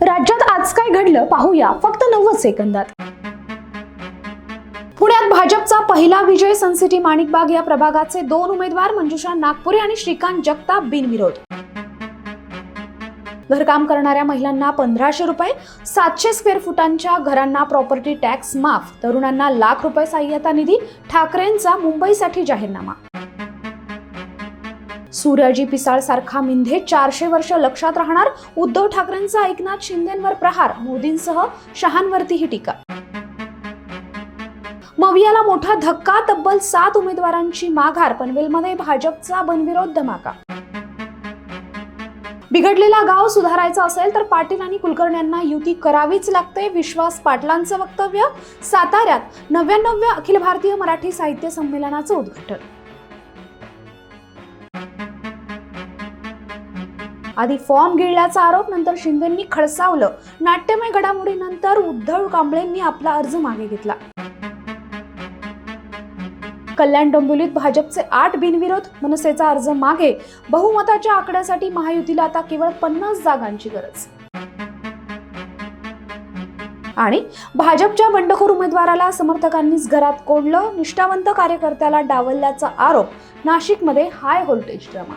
राज्यात आज काय घडलं पाहूया. फक्त नव्वद सेकंदात. पुण्यात भाजपचा पहिला विजय सनसिटी माणिकबाग या प्रभागाचे दोन उमेदवार मंजुषा नागपुरे आणि श्रीकांत जगताप बिनविरोध. घरकाम करणाऱ्या महिलांना पंधराशे रुपये सातशे स्क्वेअर फुटांच्या घरांना प्रॉपर्टी टॅक्स माफ तरुणांना लाख रुपये सहाय्यता निधी ठाकरेंचा मुंबईसाठी जाहीरनामा. सूर्याजी पिसाळ सारखा मिंधे चारशे वर्ष लक्षात राहणार उद्धव ठाकरेंचा एकनाथ शिंदेंवर प्रहार. मोदींसह शहांवरतीही टीका. मवियाला मोठा धक्का तब्बल सात उमेदवारांची माघार पनवेलमध्ये भाजपचा बनविरोध धमाका. बिघडलेला गाव सुधारायचा असेल तर पाटील आणि कुलकर्ण्यांना युती करावीच लागते विश्वास पाटलांचं वक्तव्य. साताऱ्यात नव्याण्णव्या अखिल भारतीय मराठी साहित्य संमेलनाचं उद्घाटन. आधी फॉर्म गिळल्याचा आरोप नंतर शिंदेंनी खडसावलं. नाट्यमय घडामोडीनंतर उद्धव कांबळेंनी आपला अर्ज मागे घेतला. कल्याण डोंबिवलीत भाजपचे आठ बिनविरोध मनसेचा अर्ज मागे. बहुमताच्या आकड्यासाठी महायुतीला आता केवळ पन्नास जागांची गरज. आणि भाजपच्या बंडखोर उमेदवाराला समर्थकांनीच घरात कोंडलं. निष्ठावंत कार्यकर्त्याला डावलल्याचा आरोप. नाशिकमध्ये हाय व्होल्टेज ड्रामा.